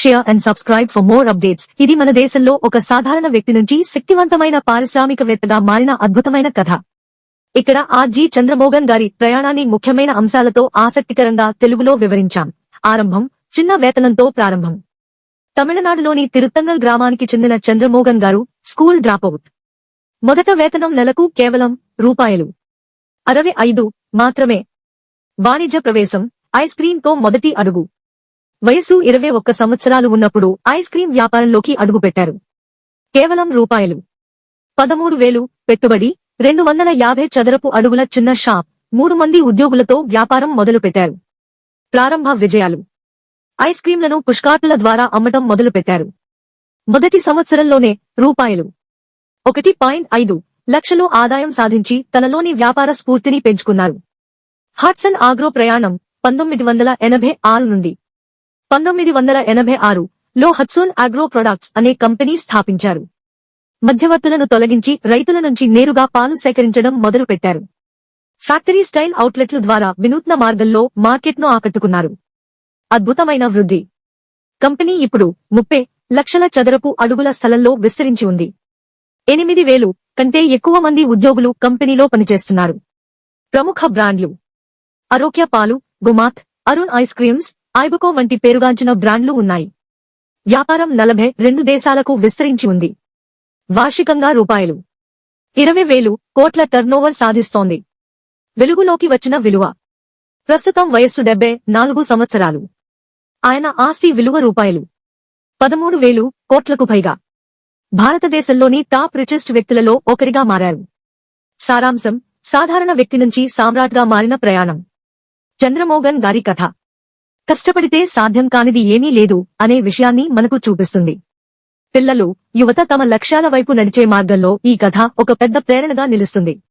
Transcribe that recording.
Share and subscribe for more updates ఇది మన దేశంలో ఒక సాధారణ వ్యక్తి నుంచి శక్తివంతమైన పారిశ్రామికవేత్తగా మారిన అద్భుతమైన కథ. ఇక్కడ ఆర్జీ చంద్రమోగన్ గారి ప్రయాణాన్ని ముఖ్యమైన అంశాలతో ఆసక్తికరంగా తెలుగులో వివరించాం. ఆరంభం చిన్న వేతనంతో ప్రారంభం. తమిళనాడులోని తిరుత్తంగల్ గ్రామానికి చెందిన చంద్రమోగన్ గారు స్కూల్ డ్రాపౌట్ మొదట వేతనం నెలకు కేవలం రూపాయలు. అరవై ఐదు మాత్రమే. వాణిజ్య ప్రవేశం ఐస్ క్రీంతో మొదటి అడుగు. వయసు ఇరవై ఒక్క సంవత్సరాలు ఉన్నప్పుడు ఐస్ క్రీం వ్యాపారంలోకి అడుగుపెట్టారు. కేవలం రూపాయలు. పదమూడు వేలు పెట్టుబడి రెండు వందల యాభై చదరపు అడుగుల చిన్న షాప్ మూడు మంది ఉద్యోగులతో వ్యాపారం మొదలుపెట్టారు. ప్రారంభ విజయాలు. ఐస్ క్రీంలను పుష్కార్టుల ద్వారా అమ్మటం మొదలుపెట్టారు. మొదటి సంవత్సరంలోనే రూపాయలు. ఒకటి పాయింట్ ఐదు లక్షలు ఆదాయం సాధించి తనలోని వ్యాపార స్ఫూర్తిని పెంచుకున్నారు. హాట్సన్ ఆగ్రో ప్రయాణం పంతొమ్మిది వందల ఎనభై ఆరు నుండి పంతొమ్మిది వందల ఎనభై ఆరు లో హత్సూన్ ఆగ్రో ప్రొడక్ట్స్ అనే కంపెనీ స్థాపించారు. మధ్యవర్తులను తొలగించి రైతుల నుంచి నేరుగా పాలు సేకరించడం మొదలుపెట్టారు. ఫ్యాక్టరీ స్టైల్ అవుట్లెట్ల ద్వారా వినూత్న మార్గంలో మార్కెట్ను ఆకట్టుకున్నారు. అద్భుతమైన వృద్ధి. కంపెనీ ఇప్పుడు ముప్పై లక్షల చదరపు అడుగుల స్థలంలో విస్తరించి ఉంది. ఎనిమిది వేలు కంటే ఎక్కువ మంది ఉద్యోగులు కంపెనీలో పనిచేస్తున్నారు. ప్రముఖ బ్రాండ్లు. అరోక్య పాలు గుమాత్ అరుణ్ ఐస్ క్రీమ్స్ ఐబుకో వంటి పేరుగాంచిన బ్రాండ్లు ఉన్నాయి. వ్యాపారం నలభై రెండు దేశాలకు విస్తరించి ఉంది. వార్షికంగా రూపాయలు ఇరవై వేలు కోట్ల టర్నోవర్ సాధిస్తోంది. వెలుగులోకి వచ్చిన విలువ. ప్రస్తుతం వయస్సు డెబ్బై నాలుగు సంవత్సరాలు. ఆయన ఆస్తి విలువ రూపాయలు. పదమూడు వేలు కోట్లకు పైగా. భారతదేశంలోని టాప్ రిచెస్ట్ వ్యక్తులలో ఒకరిగా మారారు. సారాంశం సాధారణ వ్యక్తి నుంచి సామ్రాట్గా మారిన ప్రయాణం. చంద్రమోగన్ గారి కథ. కష్టపడితే సాధ్యం కానిది ఏమీ లేదు అనే విషయాన్ని మనకు చూపిస్తుంది. పిల్లలు యువత తమ లక్ష్యాల వైపు నడిచే మార్గంలో ఈ కథ ఒక పెద్ద ప్రేరణగా నిలుస్తుంది.